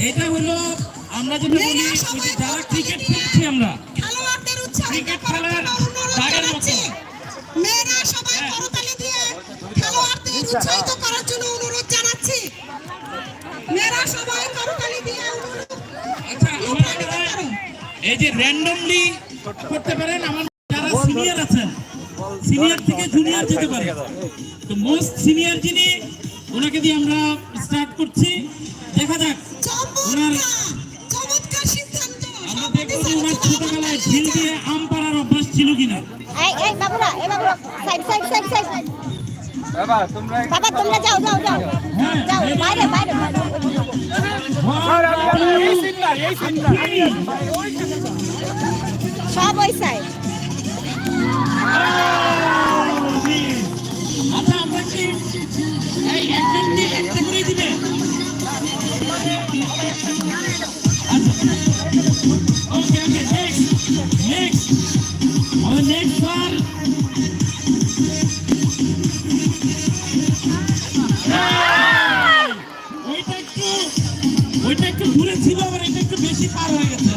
এটা হলো আমরা যেটা বলি যারা ক্রিকেট খেলছি আমরা ক্রিকেট খেলার দাগের মতো। মেয়েরা সবাই হ্যাঁ। করতালি দিয়ে খেলোয়াড়দের উৎসাহিত করার জন্য অনুরোধ জানাচ্ছি। মেয়েরা সবাই করতালি দিয়ে আচ্ছা আমার এই যে র্যান্ডমলি করতে পারেন আমার যারা সিনিয়র আছেন সিনিয়র থেকে জুনিয়র যেতে পারে। তো মোস্ট সিনিয়র যিনি ওনাকে দিয়ে আমরা স্টার্ট করছি। দেখা যাক। ওনার আমরা দেখব যে ওনার ছোটবেলায় ঝিল দিয়ে আম পাড়ার অভ্যাস ছিল কিনা। এই এই বাবুরা এই বাবুরা সাইড সাইড সাইড সাইড। বাবা তোমরা যাও যাও যাও। যাও বাইরে বাইরে বাইরে। এই সিনটা এই সিনটা সব ওই সাইড। আচ্ছা আমরা কি এই একটা করে দিবে? আমার নেক্সট বার ওইটা একটু ওইটা একটু দূরে ছিল আবার এটা একটু বেশি পার হয়ে গেছে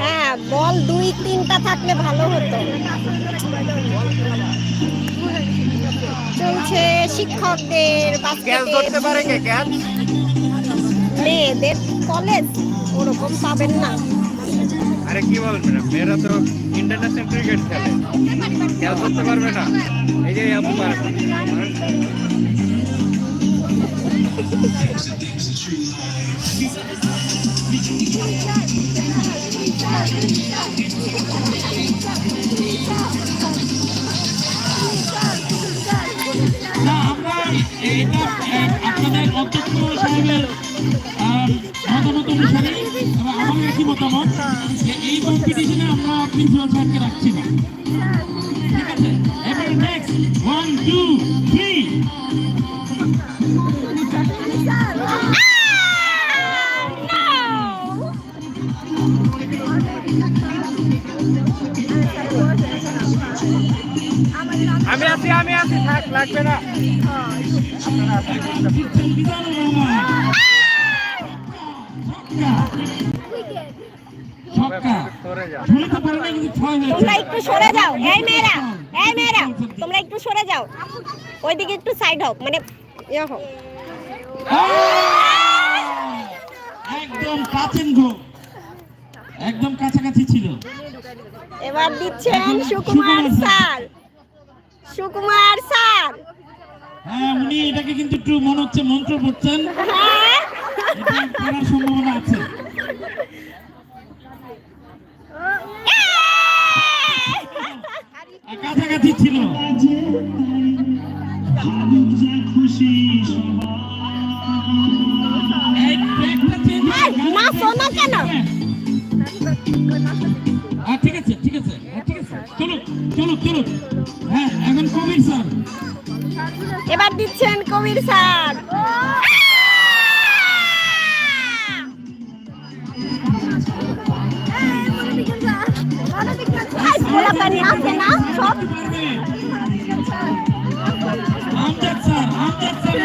হ্যাঁ বল দুই তিনটা থাকলে ভালো হতো। চলছে শিক্ষকদের ক্যাচ ধরতে পারে কে ক্যাচ মেয়েদের কলেজ ওরকম পাবেন না। আরে কি বলবেন ম্যাডাম মেয়েরা তো ইন্টারন্যাশনাল ক্রিকেট খেলে। ক্যাচ ধরতে পারবে না। এই যে আপু পারবে আহ, আপনাদের অধ্যক্ষ সাহেবের মতামত আমার মতামত এই কম্পিটিশনে আমরা প্রিন্সিপাল স্যারকে রাখছি না। ঠিক আছে? এবার নেক্সট ওয়ান টু থ্রি ছয় হয়েছে। তোমরা একটু সরে যাও। এই মেয়েরা এই মেয়েরা তোমরা একটু সরে যাও। ওইদিকে একটু সাইড হোক মানে ইয়ে হোক একদম কাছেন গো। একদম কাছাকাছি ছিল। এবার দিচ্ছেন সুকুমার স্যার। সুকুমার স্যার। হ্যাঁ উনি এটাকে কিন্তু একটু মনে হচ্ছে মন্ত্র পড়ছেন। হ্যাঁ? এটা করার সম্ভাবনা আছে। কাছাকাছি ছিল। না কেন? হ্যাঁ। ঠিক আছে ঠিক আছে। চলো চলো চলো। হ্যাঁ এখন কবির স্যার। এবার দিচ্ছেন Kabir sir. Amjad sir Amjad sir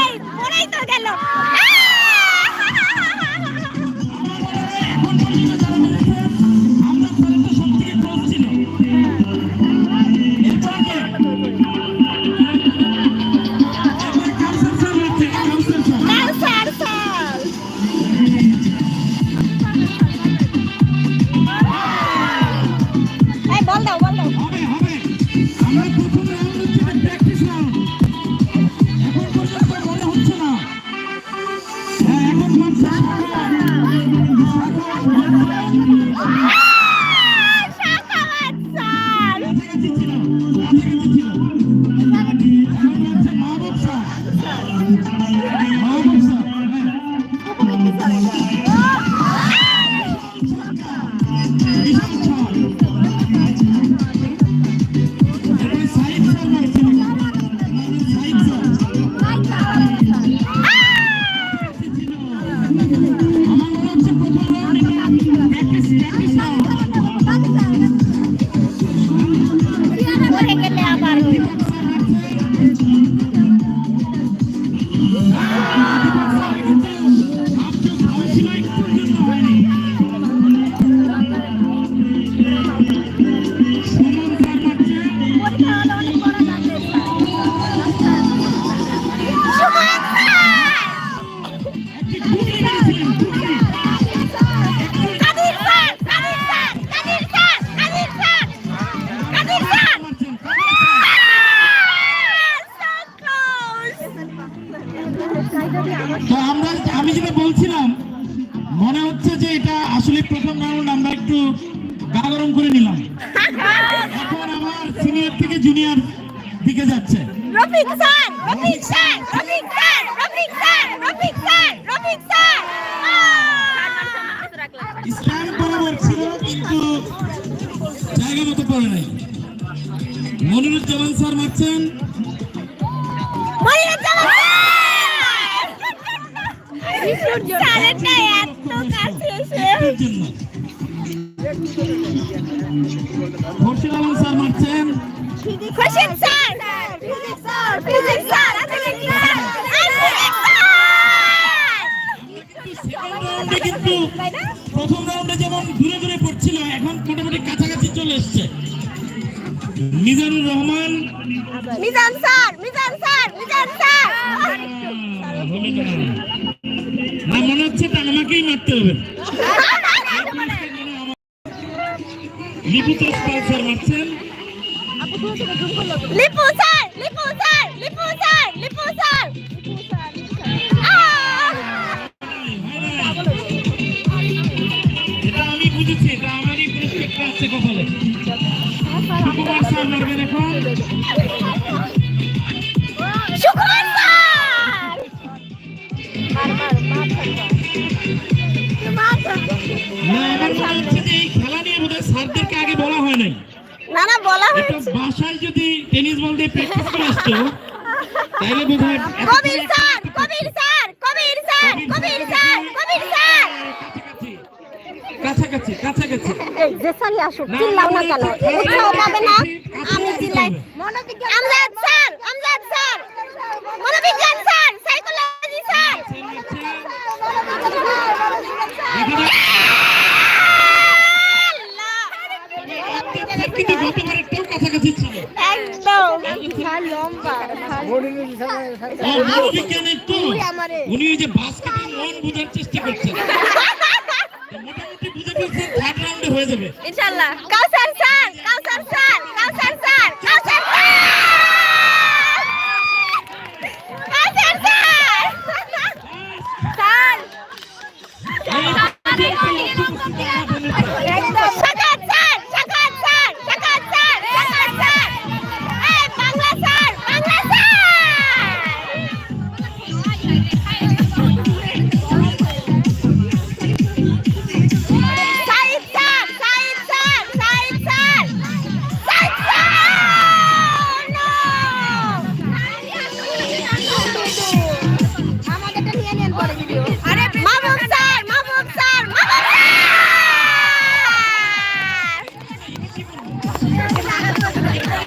এই পড়েই তো গেল। এখন সিনিয়র থেকে জুনিয়র দিকে যাচ্ছে। Rafiq sir Rafiq sir Rafiq sir Rafiq sir Rafiq sir Rafiq sir. বরাবর ছিল কিন্তু জায়গা মতো পড়ে নাই। মনিরুজ্জামান স্যার মারছেন। স্যারেরটা এত কাছে এসে খোরশেদ আলম স্যার মারছেন। খুশিন sir physics sir physics sir কিন্তু প্রথম রাউন্ডে যেমন দূরে দূরে পড়ছিল এখন মোটামুটি কাছাকাছি চলে এসছে। Mizanur Rahman. Mizan sir Mizan sir Mizan sir. না। না মনে হচ্ছে তা আমাকেই মারতে হবে। লিপু তোষপাল স্যার মারছেন Lipu sir Lipu sir Lipu sir Lipu sir. এটা আমি বুঝেছি এটা আমারই পুরস্কারটা আছে কপালে। সুকুমার স্যার এখন বলা হয়েছে। বাসায় যদি টেনিস বল দিয়ে প্র্যাকটিস করে আসতো তাহলে বোধ হয় Kabir sir Kabir sir Kabir sir Kabir sir Kabir sir. কাছাকাছি কাছাকাছি এই আসুক চিল্লাও না কেন? উৎসাহ পাবে না? আমি চিল্লাই। আমজাদ স্যার আমজাদ স্যার মনোবিজ্ঞান স্যার সাইকোলজি স্যার। কিন্তু গতবারেরটাও কাছাকাছি ছিল একদম লম্বা ও মনোবিজ্ঞানের তো উনি যে বাস্কেটের মন বোঝার চেষ্টা করছেন। মোটামুটি বুঝে ফেলছেন থার্ড রাউন্ডে হয়ে যাবে। ইনশাআল্লাহ Kausar sir Kausar like, like, like.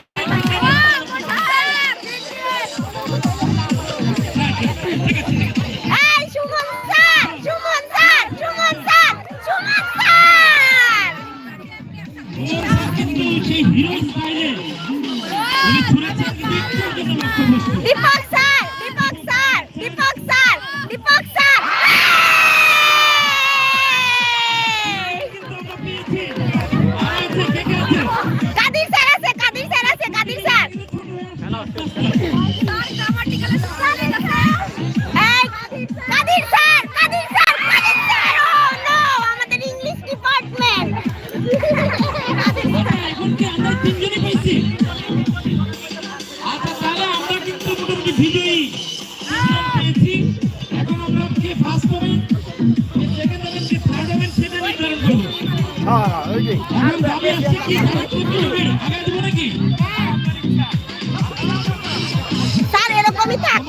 Sir এরকমই থাক।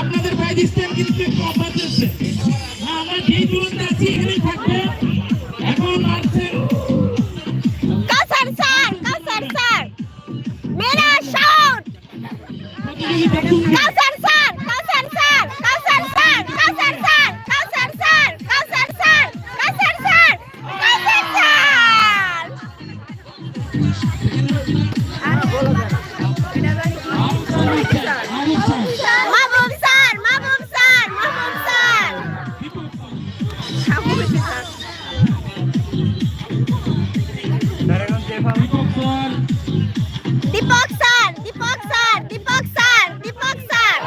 আপনাদের বাইরে স্ট্যান্ড কিন্তু একটু অফার চলছে আমরা যেই দূরত্বে আছি এখানেই থাকব। এখন আসছেন কাউসার স্যার কাউসার স্যার মেরা বেঁচে Deepak sir Deepak sir Deepak sir Deepak sir.